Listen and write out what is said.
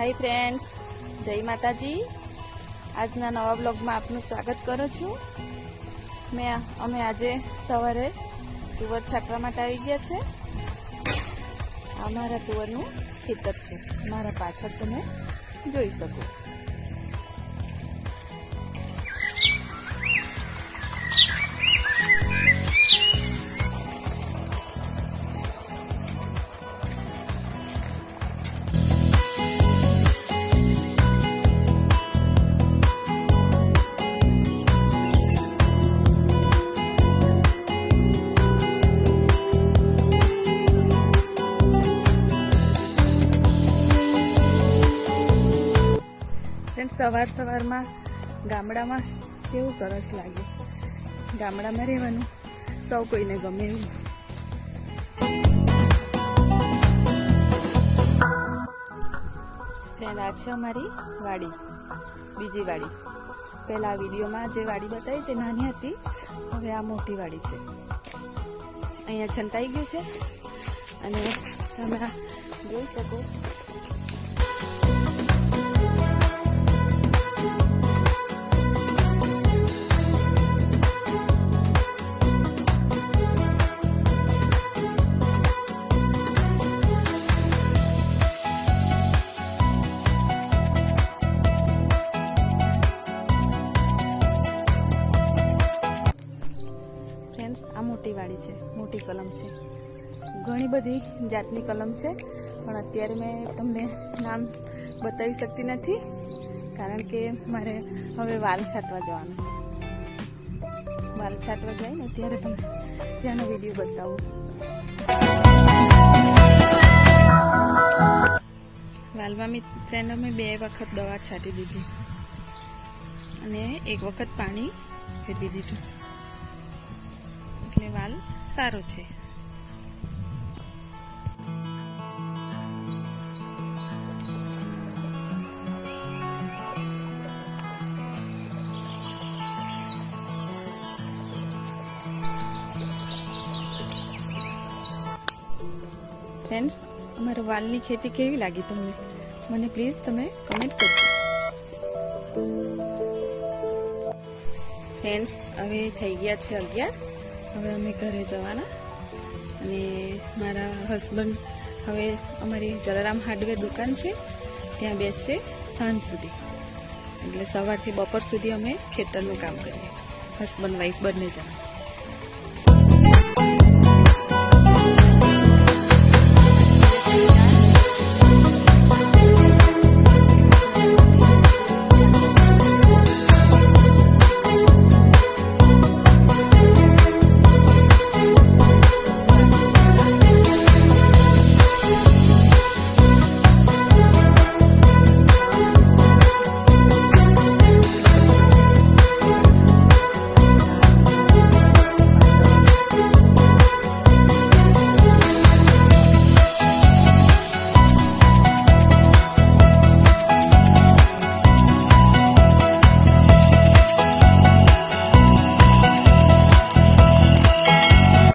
Hi friends, જય માતાજી. આજના નવા બ્લોગમાં આપનું સ્વાગત કરું છું. મેં અમે આજે સવારે તુવર છાંટવા માટે આવી ગયા છે. આ મારા તુવરનું ખેતર છે. મારા પાછળ તમે જોઈ શકો. ફ્રેન્ડ સવાર સવારમાં ગામડામાં કેવું સરસ લાગે? ગામડામાં રહેવાનું સૌ કોઈને ગમે એવું. ફ્રેન્ડ આ છે અમારી વાડી, બીજી વાડી. પહેલાં વિડીયોમાં જે વાડી બતાવી તે નાની હતી, હવે આ મોટી વાડી છે. અહીંયા છંટાઈ ગયું છે. અને તમે જોઈ શકો ફ્રેન્ડ્સ આ મોટી વાડી છે, મોટી કલમ છે. ઘણી બધી જાતની કલમ છે, પણ અત્યારે મેં તમને નામ બતાવી શકતી નથી, કારણ કે મારે હવે વાલ છાંટવા જવાનું છે. વાલ છાંટવા જાય ને ત્યારે તમને ત્યાંનો વીડિયો બતાવું. વાલમાં મેં અમે બે વખત દવા છાંટી દીધી. અને એક વખત પાણી ફેરવી દીધું. એટલે વાલ સારો છે. ફ્રેન્ડ્સ અમારો વાલની ખેતી કેવી લાગી તમને? મને પ્લીઝ તમે કમેન્ટ કરજો. ફ્રેન્ડ્સ હવે થઈ ગયા છે અગિયાર. હવે અમે ઘરે જવાના અને મારા હસબન્ડ હવે અમારી જલારામ હાર્ડવેર દુકાન છે, ત્યાં બેસશે સાંજ સુધી. એટલે સવારથી બપોર સુધી અમે ખેતરનું કામ કરીએ હસબન્ડ વાઈફ બંને જણા.